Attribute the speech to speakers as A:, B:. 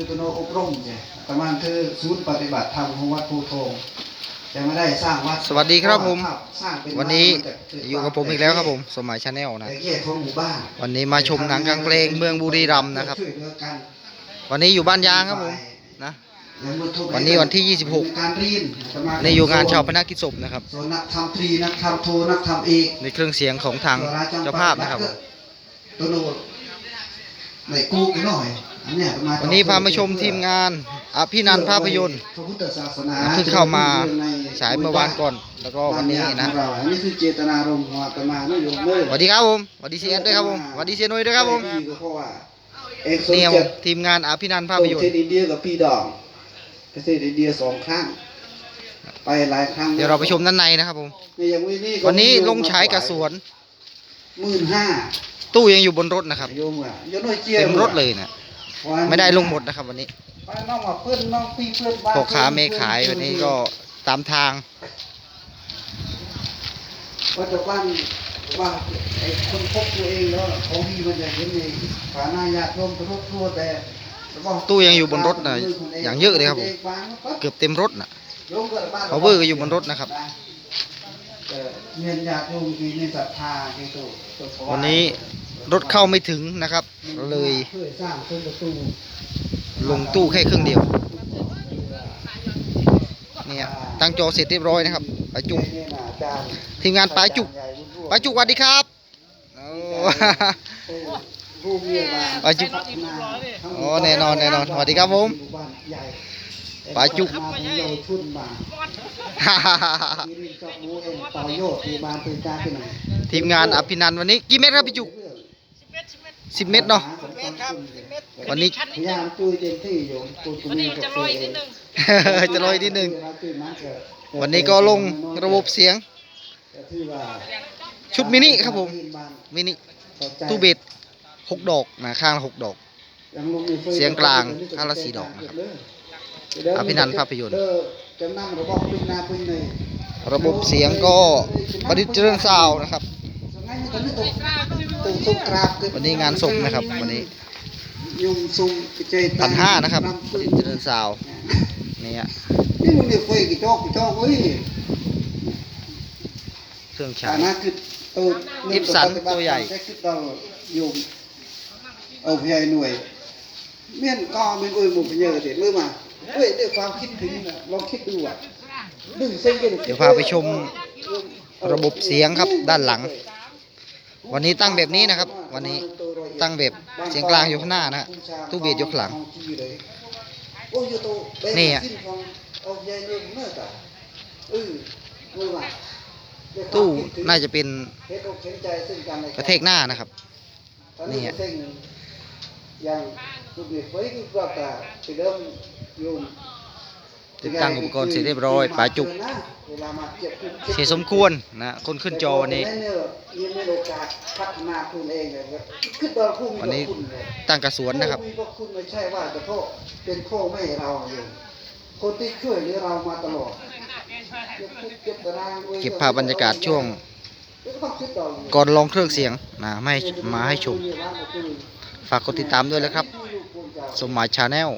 A: คือตัวโนอบรมเนี่ยประมาณคือศูนย์ปฏิบัติธรรมของวัดภูโทงแต่ไม่ได้สร้างวัด
B: สวัสดีครับผม
A: สร้างเป็น
B: วันนี้
A: มัจะเอ
B: ยู่กับผมอีกแล้วครับผม สมัยชาแนลนะ
A: แต่แยกของหมู่บ้าน
B: วันนี้มาชมหนังกลางเพลงเมืองบุรีรัมย์นะครับ
A: ช่วยเหลือกัน
B: วันนี้อยู่บ้านยางครับผมนะ
A: อย่างเมื่อทุก
B: วันนี้วันที่ 26
A: มีการเรียนประมาณ
B: ในอยู่งานชาวพนักกิจศพนะครับ
A: ส่วนนักทำตรีนักทำโทนักทำเอก
B: ในเครื่องเสียงของทางเจ้าภาพนะครับผม
A: ตัวโนดในกูกันหน่อย อันเนี้ยประมาณ
B: วันนี้พามาชมทีมงานอภินันท์ภาพยนตร์
A: พระพุทธศาสนา
B: เพิ่งเข้ามาฉายเมื่อวานก่อน แล้วก็วันนี้นะ
A: บ้าของเราอันนี้คือเจตนารมณ์ของอาตมาไม่ยกเลิก
B: สวัสดีครับผมสวัสดีเซียนด้วยครับผมสวัสดีเซียนนุ้ยด้วยครับผม
A: ก็เพราะว่าเอกสม
B: เนี่ย
A: เจ็ด
B: ทีมงานอภินันท์ภาพยนต
A: ประ
B: ร์
A: เทศอินเดียกับพี่ดองประเทศอินเดียสองครั้งไปหลายครั้ง
B: เดี๋ยวเราไปชมด้านในนะครับผม
A: นี่ยังไม่นี่ก็
B: วันนี้ลงฉายกับสวน
A: หมื่นห้า
B: ตู้ยังอยู่บนรถนะครับ
A: โยมอะโยนน้อยเจีย
B: เต็มรถเลยนะ
A: วัน
B: ไม่ได้ลงหมดนะครับ วันนี้
A: ไปน้องมาเพื่อนน้องพี่เพื่อนบ้าน
B: พ่อค้าแม่ขายวันนี้ก็ตามทาง
A: ว่าจะบ้านว่าไอ้คนพบตัวเองแล้วของพี่มันจะเห็นในฐานะญาติโยมทุกทั่วแต่
B: ตู้ยังอยู่บนรถน่ะอย่างเยอะเลยครับผมเกือบเต็มรถนะ Power ก็อยู่บนรถนะครับ
A: เอ่อเงินญาติโยมที่ในศรัทธาที่ตัวตัวถาย
B: วันนี้รถเข้าไม่ถึงนะครับ เลย
A: ช่วยสร้างเพิ่มประตู
B: ลงตู้แค่ครึ่งเดียวเนี่ยตั้งจอเสร็จเรียบร้อยนะครับปาจุก
A: นี่นะอาจารย์
B: ทีมงานปาจุกปาจุกสวัสดีครับโอ้
A: ผู้มีบา
B: ปาจุกอ๋อแน่นอนแน่นอนสวัสดีครับผม
A: ใหญ่
B: ปาจุก
A: มาของเยาวชุนมาที่ริมจอบหมูเองต่อโยชน์ที่บ้านตื่นจ้าขึ้นมา
B: ทีมงานอภินันท์วันนี้กี่เมตรครับพี่จุกสิบเมตรเนาะวันนี้
A: พยายามจุยเต็มที่อยู่ตัวตัวนี้จะลอยนิดนึง
B: จะลอยนิดนึงวันนี้ก็ลงระบบเสียง ชุดมินิครับผมมินิตู้เบสหกดอกนะข้างละหกดอก เสียงกลางข้างละสี่ดอกนะครับ อภินันท์ภาพยนตร์
A: จำนำระบบพึ่งนาพึ่งใน
B: ระบบเสียงก็ประดิษฐ์เจริญซาวด์นะครับ วันนี้งานศพนะครับวันนี้
A: ยุงซุงกระเจย
B: พันห้านะครับประดิษฐ์เจริญซาวด์นี่ฮะ
A: นี่มึงเนี่ยไฟกี่จอกกี่จอกเว้ย
B: เครื่อง
A: ฐา
B: ฉาย
A: นะคือตัว
B: กิฟสันตัวใหญ่
A: แค่คิดเรายุงเอาพยายหน่วยเมี่ยนก็เมี่ยนอุ้ยหมุนพยาเด็ดมือมา เฮ้ยด้วยความคิดถึงนะลองคิดดูอะดึงเส้น
B: เดี๋ยวพาไปชมระบบเสียงครับด้านหลัง วันนี้ตั้งแบบนี้นะครับ วันนี้ตั้งแบบเสียงกลางอยู่ข้างหน้านะฮะตู้เบสอยู่ข้างหลังนี่อะตู้น่าจะเป็นกระเทกหน้านะครับ นี่อะ
A: อย่างตู้เบสไว้ที่ปรับแต่ไปเริ่มโยม
B: ติดตั้งอุปกรณ์เสร็จเรียบร้อยปลาจุก
A: เสี
B: ยสมควรนะคนขึ้นจอวันนี้วันนี้ตั้งกระสวนนะครับ
A: คุณไม่ใช่ว่าจะโทษเป็นพ่อแม่เราอยู่คนที่ช่วยเหลือเรามาตลอดเก็บ
B: ภาพบรรยากาศช่วง
A: ก่อ
B: นลองเครื่องเสียงนะไม่มาให้ชม ฝากกดติดตามด้วยนะครับ สมหมายชาแนล